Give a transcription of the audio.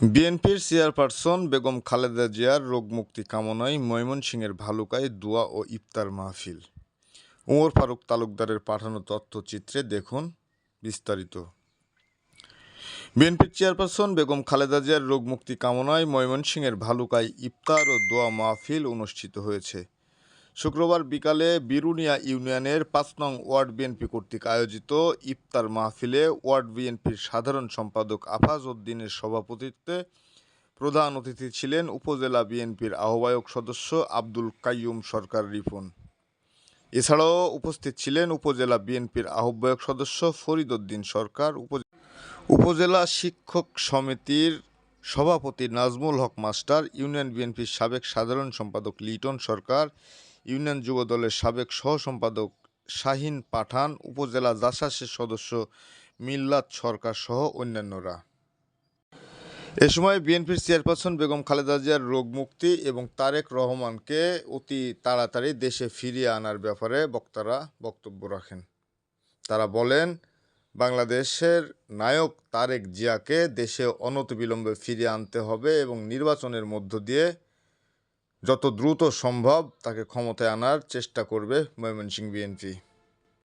বিএনপির চেয়ারপারসন বেগম খালেদা জিয়ার রোগমুক্তি কামনায় ময়মনসিংহের ভালুকায় দোয়া ও ইফতার মাহফিল। ওমর ফারুক তালুকদারের পাঠানো তথ্যচিত্রে দেখুন বিস্তারিত। বিএনপির চেয়ারপারসন বেগম খালেদা জিয়ার রোগমুক্তি কামনায় ময়মনসিংহের ভালুকায় ইফতার ও দোয়া মাহফিল অনুষ্ঠিত হয়েছে। শুক্রবার বিকালে বিরুনিয়া ইউনিয়নের পাঁচ নং ওয়ার্ড বিএনপি কর্তৃক আয়োজিত ইফতার মাহফিলে ওয়ার্ড বিএনপির সাধারণ সম্পাদক আফাজ উদ্দিনের সভাপতিত্বে প্রধান অতিথি ছিলেন উপজেলা বিএনপির আহ্বায়ক সদস্য আব্দুল কাইয়ুম সরকার রিপন। এছাড়াও উপস্থিত ছিলেন উপজেলা বিএনপির আহ্বায়ক সদস্য ফরিদ উদ্দিন সরকার উপ- উপজেলা শিক্ষক সমিতির সভাপতি নাজমুল হক মাস্টার, ইউনিয়ন বিএনপির সাবেক সাধারণ সম্পাদক লিটন সরকার, ইউনিয়ন যুব দলের সাবেক সহ সম্পাদক শাহিন পাঠান, উপজেলা জাসাসের সদস্য মিল্লাত সরকার সহ অন্যান্যরা। এ সময় বিএনপির চেয়ারপারসন বেগম খালেদা জিয়ার রোগ মুক্তি এবং তারেক রহমানকে অতি তাড়াতাড়ি দেশে ফিরিয়ে আনার ব্যাপারে বক্তারা বক্তব্য রাখেন। তারা বলেন বাংলাদেশের নায়ক তারেক জিয়াকে দেশে অনতিবিলম্বে ফিরিয়ে আনতে হবে এবং নির্বাচনের মধ্য দিয়ে যত দ্রুত সম্ভব তাকে ক্ষমতায় আনার চেষ্টা করবে ময়মনসিংহ বিএনপি।